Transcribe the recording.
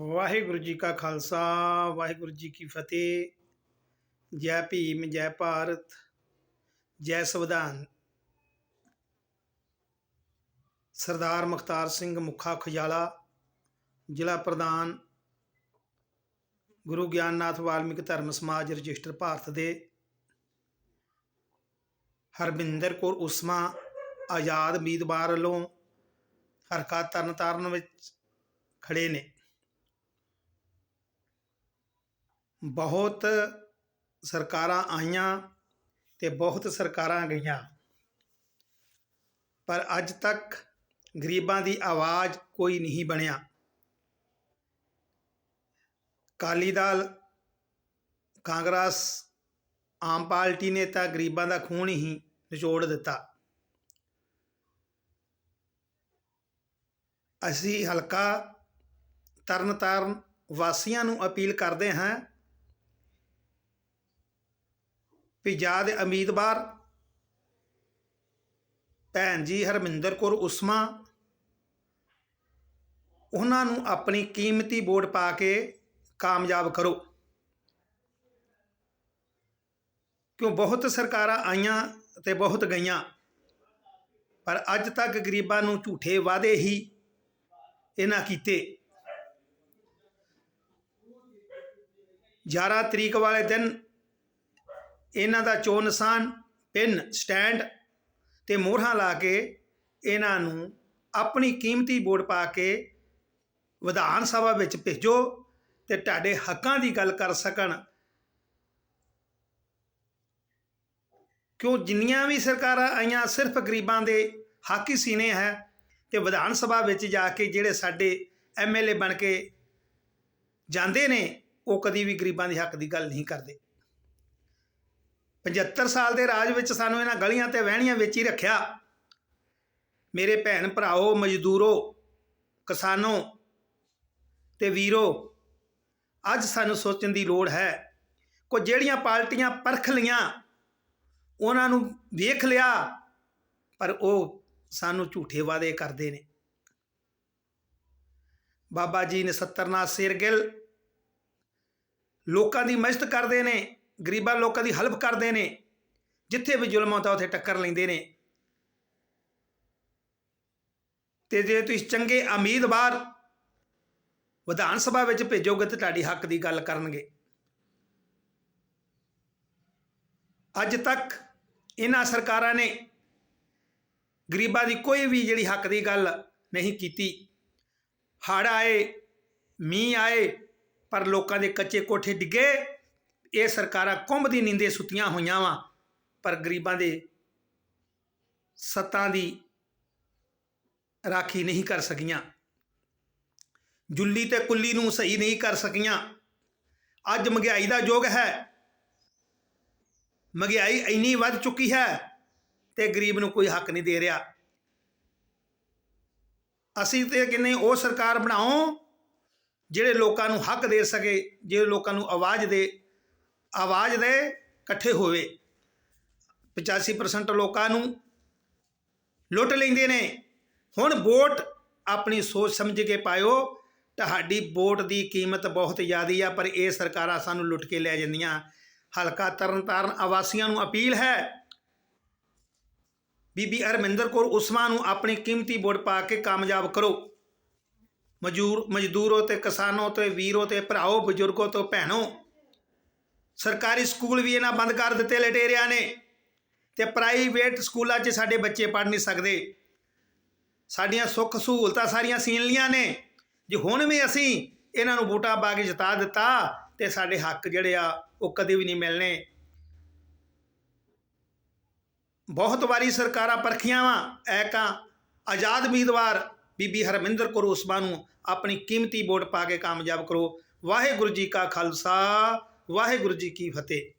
ਵਾਹਿਗੁਰੂ ਜੀ ਕਾ ਖਾਲਸਾ, ਵਾਹਿਗੁਰੂ ਜੀ ਕੀ ਫਤਿਹ। ਜੈ ਭੀਮ, ਜੈ ਭਾਰਤ, ਜੈ ਸੰਵਿਧਾਨ। ਸਰਦਾਰ ਮੁਖਤਾਰ ਸਿੰਘ ਮੁੱਖਾ ਖੁਜਾਲਾ, ਜ਼ਿਲ੍ਹਾ ਪ੍ਰਧਾਨ ਗੁਰੂ ਗਿਆਨਨਾਥ ਵਾਲਮੀਕ ਧਰਮ ਸਮਾਜ ਰਜਿਸਟਰ ਭਾਰਤ ਦੇ। ਹਰਬਿੰਦਰ ਕੌਰ ਉਸਮਾ, ਆਜ਼ਾਦ ਉਮੀਦਵਾਰ ਵੱਲੋਂ ਹਰਕਾ ਤਰਨਤਾਰਨ ਵਿੱਚ ਖੜੇ ਨੇ। ਬਹੁਤ ਸਰਕਾਰਾਂ ਆਈਆਂ ਅਤੇ ਬਹੁਤ ਸਰਕਾਰਾਂ ਗਈਆਂ। ਪਰ ਅੱਜ ਤੱਕ ਗਰੀਬਾਂ ਦੀ ਆਵਾਜ਼ ਕੋਈ ਨਹੀਂ ਬਣਿਆ। ਅਕਾਲੀ ਦਲ, ਕਾਂਗਰਸ, ਆਮ ਪਾਰਟੀ ਨੇ ਤਾਂ ਗਰੀਬਾਂ ਦਾ ਖੂਨ ਹੀ ਨਿਚੋੜ ਦਿੱਤਾ। ਅਸੀਂ ਹਲਕਾ ਤਰਨਤਾਰਨ ਵਾਸੀਆਂ ਨੂੰ ਅਪੀਲ ਕਰਦੇ ਹਾਂ ਵੀ ਯਾਦ ਉਮੀਦਵਾਰ ਭੈਣ ਜੀ ਹਰਮਿੰਦਰ ਕੌਰ ਉਸਮਾ, ਉਹਨਾਂ ਨੂੰ ਆਪਣੀ ਕੀਮਤੀ ਵੋਟ ਪਾ ਕੇ ਕਾਮਯਾਬ ਕਰੋ। ਕਿਉਂ ਬਹੁਤ ਸਰਕਾਰਾਂ ਆਈਆਂ ਤੇ ਬਹੁਤ ਗਈਆਂ, ਪਰ ਅੱਜ ਤੱਕ ਗਰੀਬਾਂ ਨੂੰ ਝੂਠੇ ਵਾਅਦੇ ਹੀ ਇਹਨਾਂ ਕੀਤੇ। 11 ਤਰੀਕ ਵਾਲੇ ਦਿਨ ਇਹਨਾਂ ਦਾ ਚੋਣ ਨਿਸ਼ਾਨ, ਪਿੰਨ, ਸਟੈਂਡ ਤੇ ਮੋਹਰਾਂ ਲਾ ਕੇ ਇਹਨਾਂ ਨੂੰ ਆਪਣੀ ਕੀਮਤੀ ਵੋਟ ਪਾ ਕੇ ਵਿਧਾਨ ਸਭਾ ਵਿੱਚ ਭੇਜੋ ਤੇ ਤੁਹਾਡੇ ਹੱਕਾਂ ਦੀ ਗੱਲ ਕਰ ਸਕਣ। ਕਿਉਂ ਜਿੰਨੀਆਂ ਵੀ ਸਰਕਾਰਾਂ ਆਈਆਂ, ਸਿਰਫ ਗਰੀਬਾਂ ਦੇ ਹੱਕ ਹੀ ਸੀਨੇ ਹੈ ਤੇ ਵਿਧਾਨ ਸਭਾ ਵਿੱਚ ਜਾ ਕੇ ਜਿਹੜੇ ਸਾਡੇ ਐਮਐਲਏ ਬਣ ਕੇ ਜਾਂਦੇ ਨੇ, ਉਹ ਕਦੀ ਵੀ ਗਰੀਬਾਂ ਦੇ ਹੱਕ ਦੀ ਗੱਲ ਨਹੀਂ ਕਰਦੇ। 75 ਸਾਲ ਦੇ ਰਾਜ ਵਿੱਚ ਸਾਨੂੰ ਇਹਨਾਂ ਗਲੀਆਂ ਤੇ ਵਹਿਣੀਆਂ ਵਿੱਚ ਹੀ ਰੱਖਿਆ। ਮੇਰੇ ਭੈਣ ਭਰਾਓ, ਮਜ਼ਦੂਰੋ, ਕਿਸਾਨੋ ਤੇ ਵੀਰੋ, ਅੱਜ ਸਾਨੂੰ ਸੋਚਣ ਦੀ ਲੋੜ ਹੈ ਕੋ ਜਿਹੜੀਆਂ ਪਾਰਟੀਆਂ ਪਰਖ ਲੀਆਂ ਉਹਨਾਂ ਨੂੰ ਵੇਖ ਲਿਆ, ਪਰ ਉਹ ਸਾਨੂੰ ਝੂਠੇ ਵਾਅਦੇ ਕਰਦੇ ਨੇ। ਬਾਬਾ ਜੀ ਨੇ ਸੱਤਰਨਾਥ ਸਿਰਗਿਲ ਲੋਕਾਂ ਦੀ ਮਦਦ ਕਰਦੇ ਨੇ। ਗਰੀਬਾਂ ਲੋਕਾਂ ਦੀ ਹੈਲਪ ਕਰਦੇ ਨੇ, ਜਿੱਥੇ ਵੀ ਜ਼ੁਲਮ ਹੁੰਦਾ ਉੱਥੇ ਟੱਕਰ ਲੈਂਦੇ ਨੇ। ਤੇ ਜੇ ਤੁਸੀਂ ਚੰਗੇ ਉਮੀਦਵਾਰ ਵਿਧਾਨ ਸਭਾ ਵਿੱਚ ਭੇਜੋਗੇ ਤੇ ਤੁਹਾਡੀ ਹੱਕ ਦੀ ਗੱਲ ਕਰਨਗੇ। ਅੱਜ ਤੱਕ ਇਹਨਾਂ ਸਰਕਾਰਾਂ ਨੇ ਗਰੀਬਾਂ ਦੀ ਕੋਈ ਵੀ ਜਿਹੜੀ ਹੱਕ ਦੀ ਗੱਲ ਨਹੀਂ ਕੀਤੀ। ਹੜ੍ਹ ਆਏ, ਮੀਂਹ ਆਏ, ਪਰ ਲੋਕਾਂ ਦੇ ਕੱਚੇ ਕੋਠੇ ਡਿੱਗੇ। ਇਹ ਸਰਕਾਰਾਂ ਕੁੰਭ ਦੀ ਨੀਂਦੇ ਸੁੱਤੀਆਂ ਹੋਈਆਂ ਵਾ, ਪਰ ਗਰੀਬਾਂ ਦੇ ਸੱਤਾਂ ਦੀ ਰਾਖੀ ਨਹੀਂ ਕਰ ਸਕੀਆਂ। ਜੁੱਲੀ ਤੇ ਕੁੱਲੀ ਨੂੰ ਸਹੀ ਨਹੀਂ ਕਰ ਸਕੀਆਂ। ਅੱਜ ਮਹਿੰਗਾਈ ਦਾ ਯੁੱਗ ਹੈ। ਮਹਿੰਗਾਈ ਇੰਨੀ ਵੱਧ ਚੁੱਕੀ ਹੈ ਤੇ ਗਰੀਬ ਨੂੰ ਕੋਈ ਹੱਕ ਨਹੀਂ ਦੇ ਰਿਹਾ। ਅਸੀਂ ਤੇ ਕਿੰਨੇ ਉਹ ਸਰਕਾਰ ਬਣਾਓ, ਜਿਹੜੇ ਲੋਕਾਂ ਨੂੰ ਹੱਕ ਦੇ ਸਕੇ, ਜਿਹੜੇ ਲੋਕਾਂ ਨੂੰ ਆਵਾਜ਼ ਦੇ। ਆਵਾਜ਼ ਦੇ ਇਕੱਠੇ ਹੋਵੇ। 85% ਲੋਕਾਂ ਨੂੰ ਲੁੱਟ ਲੈਂਦੇ ਨੇ। ਹੁਣ ਵੋਟ ਆਪਣੀ ਸੋਚ ਸਮਝ ਕੇ ਪਾਇਓ। ਤੁਹਾਡੀ ਵੋਟ ਦੀ ਕੀਮਤ ਬਹੁਤ ਜ਼ਿਆਦੀ ਆ, ਪਰ ਇਹ ਸਰਕਾਰਾਂ ਸਾਨੂੰ ਲੁੱਟ ਕੇ ਲੈ ਜਾਂਦੀਆਂ। ਹਲਕਾ ਤਰਨਤਾਰਨ ਆਵਾਸੀਆਂ ਨੂੰ ਅਪੀਲ ਹੈ, ਬੀਬੀ ਅਰਮਿੰਦਰ ਕੌਰ ਉਸਮਾ ਨੂੰ ਆਪਣੀ ਕੀਮਤੀ ਵੋਟ ਪਾ ਕੇ ਕਾਮਯਾਬ ਕਰੋ। ਮਜ਼ਦੂਰ, ਮਜ਼ਦੂਰੋ ਤੇ ਕਿਸਾਨੋ ਤੇ ਵੀਰੋ ਤੇ ਭਰਾਓ, ਬਜ਼ੁਰਗੋ ਤੋਂ ਭੈਣੋ ਸਰਕਾਰੀ ਸਕੂਲ ਵੀ ਇਹਨਾਂ ਬੰਦ ਕਰ ਦਿੱਤੇ ਲਟੇਰਿਆਂ ਨੇ ਤੇ ਪ੍ਰਾਈਵੇਟ ਸਕੂਲਾਂ 'ਚ ਸਾਡੇ ਬੱਚੇ ਪੜ੍ਹ ਨਹੀਂ ਸਕਦੇ। ਸਾਡੀਆਂ ਸੁੱਖ ਸਹੂਲਤਾਂ ਸਾਰੀਆਂ ਸੀਨ ਲੀਆਂ ਨੇ। ਜੇ ਹੁਣ ਵੀ ਅਸੀਂ ਇਹਨਾਂ ਨੂੰ ਵੋਟਾਂ ਪਾ ਕੇ ਜਿਤਾ ਦਿੱਤਾ ਤੇ ਸਾਡੇ ਹੱਕ ਜਿਹੜੇ ਆ ਉਹ ਕਦੇ ਵੀ ਨਹੀਂ ਮਿਲਣੇ। ਬਹੁਤ ਵਾਰੀ ਸਰਕਾਰਾਂ ਪਰਖੀਆਂ ਵਾ ਐਕਾਂ ਆਜ਼ਾਦ ਉਮੀਦਵਾਰ ਬੀਬੀ ਹਰਮਿੰਦਰ ਕੌਰ ਉਸਮਾ ਨੂੰ ਆਪਣੀ ਕੀਮਤੀ ਵੋਟ ਪਾ ਕੇ ਕਾਮਯਾਬ ਕਰੋ। ਵਾਹਿਗੁਰੂ ਜੀ ਕਾ ਖਾਲਸਾ ਵਾਹਿਗੁਰੂ ਜੀ ਕੀ ਫਤਿਹ।